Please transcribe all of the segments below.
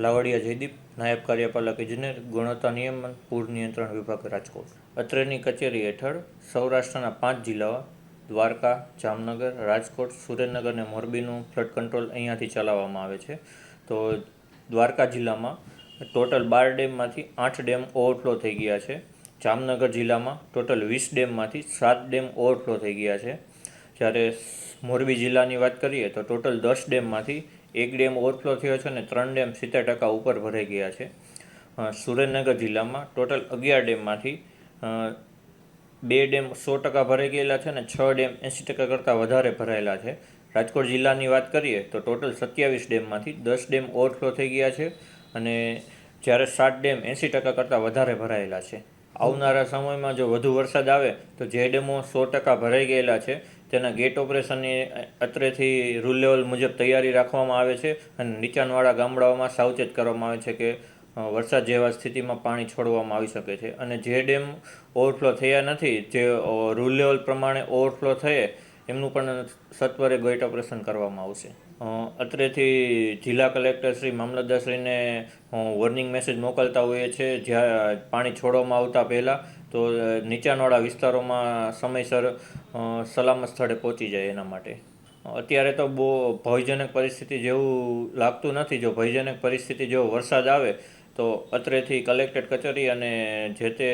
લાવડિયા જયદીપ, નાયબ કાર્યપાલક ઇજનેર ગુણવત્તા નિયમન, પૂર નિયંત્રણ વિભાગ રાજકોટ. અત્રેની કચેરી હેઠળ સૌરાષ્ટ્રના પાંચ જિલ્લાઓ, દ્વારકા, જામનગર, રાજકોટ, સુરેન્દ્રનગર અને મોરબીનું ફ્લડ કંટ્રોલ અહીંયાથી ચલાવવામાં આવે છે. તો દ્વારકા જિલ્લામાં ટોટલ બાર ડેમમાંથી આઠ ડેમ ઓવરફ્લો થઈ ગયા છે. જામનગર જિલ્લામાં ટોટલ વીસ ડેમમાંથી સાત ડેમ ઓવરફ્લો થઈ ગયા છે. જ્યારે મોરબી જિલ્લાની વાત કરીએ તો ટોટલ દસ ડેમમાંથી એક ડેમ ઓવરફ્લો થયો છે અને ત્રણ ડેમ સિત્તેર ટકા ઉપર ભરાઈ ગયા છે. સુરેન્દ્રનગર જિલ્લામાં ટોટલ અગિયાર ડેમમાંથી બે ડેમ સો ટકા ભરાઈ ગયેલા છે અને છ ડેમ એંસી ટકા કરતાં વધારે ભરાયેલા છે. રાજકોટ જિલ્લાની વાત કરીએ તો ટોટલ સત્યાવીસ ડેમમાંથી દસ ડેમ ઓવરફ્લો થઈ ગયા છે અને જ્યારે સાત ડેમ એંસી ટકા કરતાં વધારે ભરાયેલા છે. આવનારા સમયમાં જો વધુ વરસાદ આવે, તો જે ડેમો સો ટકા ભરાઈ ગયેલા છે, તેના ગેટ ઓપરેશનની અત્રેથી રૂલ લેવલ મુજબ તૈયારી રાખવામાં આવે છે અને નીચાણવાળા ગામડાઓમાં સાવચેત કરવામાં આવે છે કે વરસાદ જેવા સ્થિતિમાં પાણી છોડવામાં આવી શકે છે. અને જે ડેમ ઓવરફ્લો થયા નથી, જે રૂલ લેવલ પ્રમાણે ઓવરફ્લો થયે એમનું પણ સત્વરે ગોઈટ ઓપરેશન કરવામાં આવશે. અત્રેથી જિલ્લા કલેક્ટર શ્રી મામલતદારશ્રીને વોર્નિંગ મેસેજ મોકલતા હોઈએ છે, જ્યાં પાણી છોડવામાં આવતા પહેલાં, તો નીચાણવાળા વિસ્તારોમાં સમયસર સલામત સ્થળે પહોંચી જાય એના માટે. અત્યારે તો બહુ ભયજનક પરિસ્થિતિ જેવું લાગતું નથી. જો ભયજનક પરિસ્થિતિ જેવો વરસાદ આવે, તો અત્રેથી કલેક્ટેડ કચેરી અને જે તે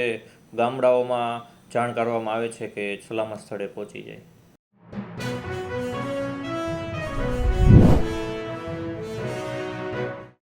ગામડાઓમાં જાણ કરવામાં આવે છે કે સલામત સ્થળે પહોંચી જાય.